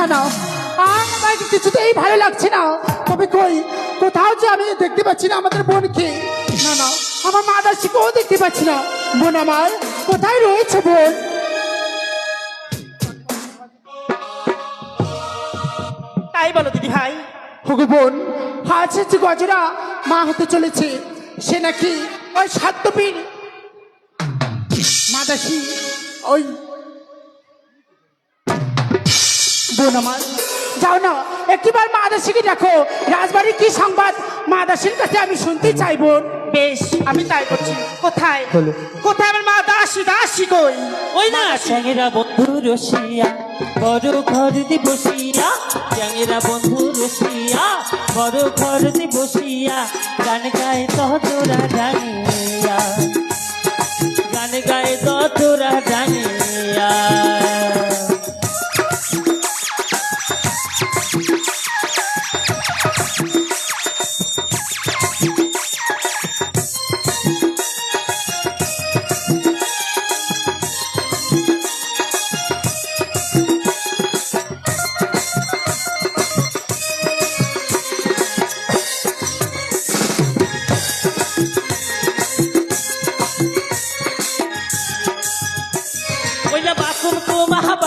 আর আমার কিছুতেই ভালো লাগছে না। তবে কই কোথাও যে আমি দেখতে পাচ্ছি না আমাদের বোনকে। না না আমার মা দাসিকেও দেখতে পাচ্ছি না। বোন আমার কোথায় রয়েছে বোন? তাই বলো দিদি ভাই। হগু বোন আজ যে গজরা মা হতে চলেছে সে নাকি ওই সাত্যপীর মাদাসী ওই বোন আমার যাও না একটিবার মা দেখো। রাজবাড়ির কি সংবাদ? মা কাছে আমি শুনতে চাই বোন বেশ আমি তাই করছি। কোথায়? কোথায় আমার মা দাসী? দাসী কই? ওই না চ্যাংরা বন্ধু রসিয়া বড় ঘরতে বসিয়া চ্যাংরা বন্ধু রসিয়া বড় ঘরতে বসিয়া গান গায়ে তো তোরা জানিয়া। গান গায়ে তো তোরা জানিয়া।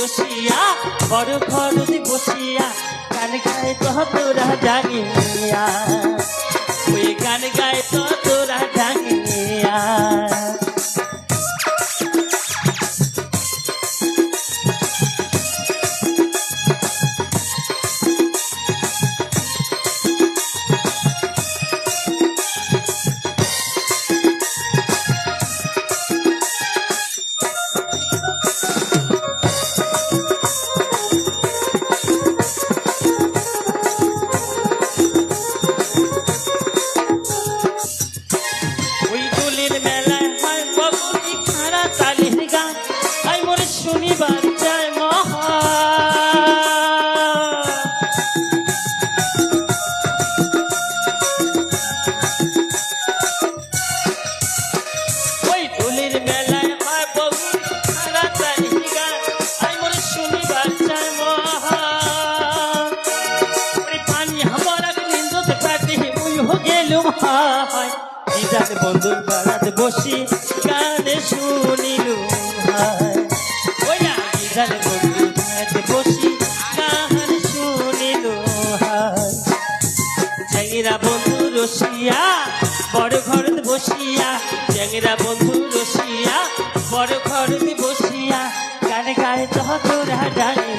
রসিয়া বড় ঘরতে বসিয়া, গান গায় তো তোরা জানিয়া। ওই গান গায় তো তোরা জানিয়া। গেলুম হায়। দিদার বন্ধুর বাড়াত বসি, গানে শুনিলু হায়। ওই না দিদার বন্ধুর বাড়াত বসি, গান শুনিলু হায়। চ্যাংরা বন্ধু রসিয়া, বড় ঘরত বসিয়া। চ্যাংরা বন্ধু রসিয়া, বড় ঘরত বসিয়া। গান গায়ে তোরা ডাঙিয়া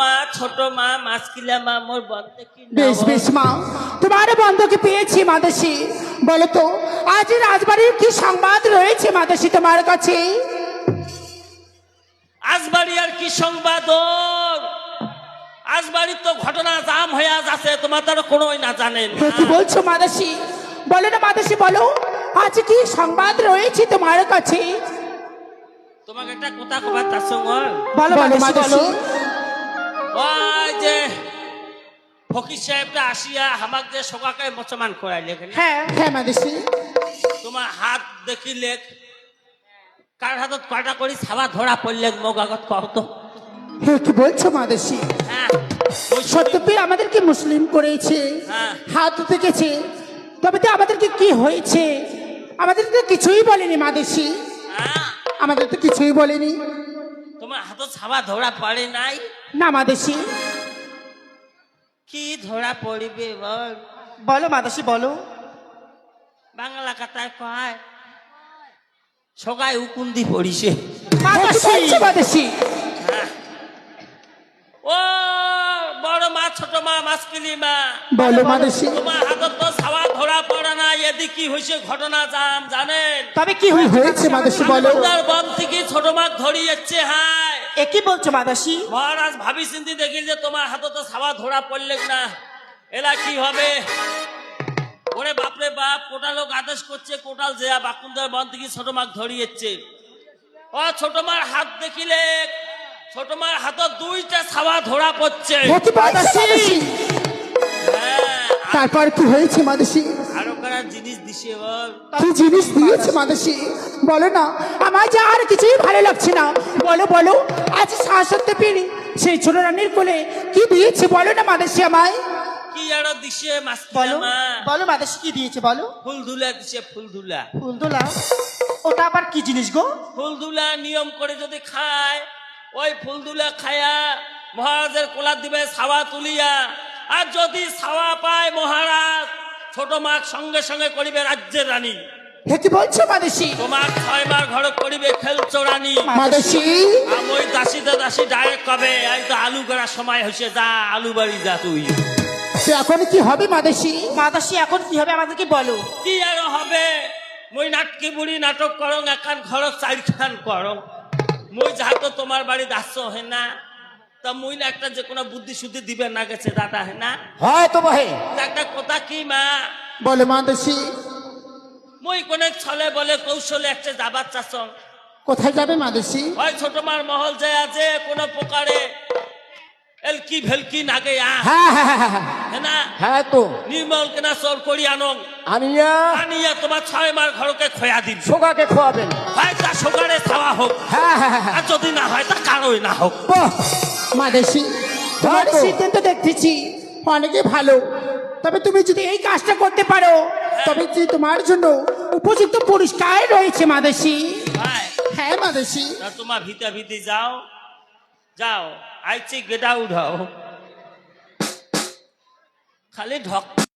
মা ছোট মা মাছকিলা মা মোর বন্ধে বেশ বেশ মা। তোমার বন্ধুকে পেয়েছি মাদাসী। বলো তো আজ রাজবাড়ির কি সংবাদ রয়েছে মাদাসী তোমার কাছে? আজবাড়ি আর কি সংবাদ? আজবাড়ির তো ঘটনা জাম হয়ে আছে তোমার তো কোনো না জানেন হে, কি বলছো মাদাসী? বলো না মাদাসী বলো। আজ কি সংবাদ রয়েছে তোমার কাছে? তোমাকে একটা কথা কবার তার সঙ্গে। বলো মাদাসী। বলো। ওই যে ফকির সাহেবটা আসিয়া আমাক যে সকাকে মুসলমান করাইলে হ্যাঁ। হ্যাঁ মাদাসী তোমার হাত দেখিলে কার হাতত কয়টা করি ছাবা ধরা পড়লে মোক আগত কও তো। হে কি বলছো মাদাসী হ্যাঁ আমাদেরকে মুসলিম করেছে হ্যাঁ। হাত দেখেছে। তবে তো আমাদেরকে কি হয়েছে? আমাদের তো কিছুই বলেনি মাদেশি হ্যাঁ। আমাদের তো কিছুই বলেনি। তোমার হাতত ছাবা ধরা পড়ে নাই? না মাদেশি কি ধরা পড়িবে বল? বলো মাদাসী বলো। বাংলা কথায় কয়? সগাই উকুন্দি পড়িছে। মাদেশি মাদেশি হ্যাঁ। ও বড় মা ছোট মা মাসকিলি মা। বলো মানসী তোমার হাতত তো ছাওয়া ধরা পড়ে না এদিকে কি হয়েছে ঘটনা জাম জানেন? তবে কি হয়েছে হয়েছে বলো। বন থেকে ছোট মাছ ধরি যাচ্ছে হায়। এ কি বলছো মাদাসী? মহারাজ ভাবি চিন্তি দেখি যে তোমার হাতে তো ছাওয়া ধরা পড়লে না। এলা কি হবে? ওরে বাপরে বাপ কোটা লোক আদেশ করছে কোটাল যে বাকুন্দার বন থেকে ছোট মাছ ধরিয়েছে। ও ছোট মার হাত দেখিলে ছোট মার হাতত দুইটা ছাওয়া ধরা পড়ছে। হ্যাঁ তারপর কি হয়েছে আরও কারা জিনিস দিছে কি জিনিস দিয়েছে মানসী বলো না আমার যে আর কিছুই লাগছে না। বলো বলো আজ শাসতে পেরে সেই ছোট রানীর কোলে কি দিয়েছে? বলো না মানসী আমায়। কি আরও দিছে মাছ বলো বলো মাদাসী কি দিয়েছে বলো। ফুল ধুলা দিছে ফুল ধুলা ফুল ওটা আবার কি জিনিস গো? ফুল ধুলা নিয়ম করে যদি খায় ওই ফুল ধুলা খায়া মহারাজের কোলার দিবে ছাওয়া তুলিয়া। আর যদি ছাওয়া পায় মহারাজ ছোট মাছ সঙ্গে সঙ্গে করিবে রাজ্যের রানী। কি বলছো মানসী তোমার করিবে রানী মানসী আর ওই ডাইরেক্ট কবে এই তো আলু করার সময় হয়েছে যা আলু বাড়ি যা তুই। এখন কি হবে মানসী মাদাসী এখন কি হবে আমাদেরকে বলো। কি আর হবে? মই নাটকি বুড়ি নাটক করং একান ঘর চারিখান করং। মই যাহাতো তোমার বাড়ি দাস হে না তা মুই না একটা যে কোনো বুদ্ধি শুদ্ধি দিবে না গেছে দাদা হে না? হয় তো বহে। একটা কথা কি মা? বলে মানসী মই কোনে ছলে বলে কৌশলে একটা যাবার চাচং। কোথায় যাবে মানসী হয় ছোট মার মহল যায় আছে কোনো প্রকারে। এলকি ভেলকি নাগে আ। হ্যাঁ হ্যাঁ হ্যাঁ হ্যাঁ না? হ্যাঁ তো। নির্মল কেনা চল করি আনং। আনিয়া? আনিয়া তোমার ছয় মার ঘরকে খয়া দিন সোগাকে খোয়াবেন। হয় তা সকালে খাওয়া হোক। হ্যাঁ হ্যাঁ হ্যাঁ আর যদি না হয় তা কারোই না হোক। মাদেশি তোমার তো। সিদ্ধান্ত দেখতেছি অনেকে ভালো। তবে তুমি যদি এই কাজটা করতে পারো তবে যে তোমার জন্য উপযুক্ত পুরস্কার রয়েছে মাদেশি হ্যাঁ মাদেশি তোমার ভিতা ভিতে যাও। যাও আইচি গেটা উঠাও। খালি ঢক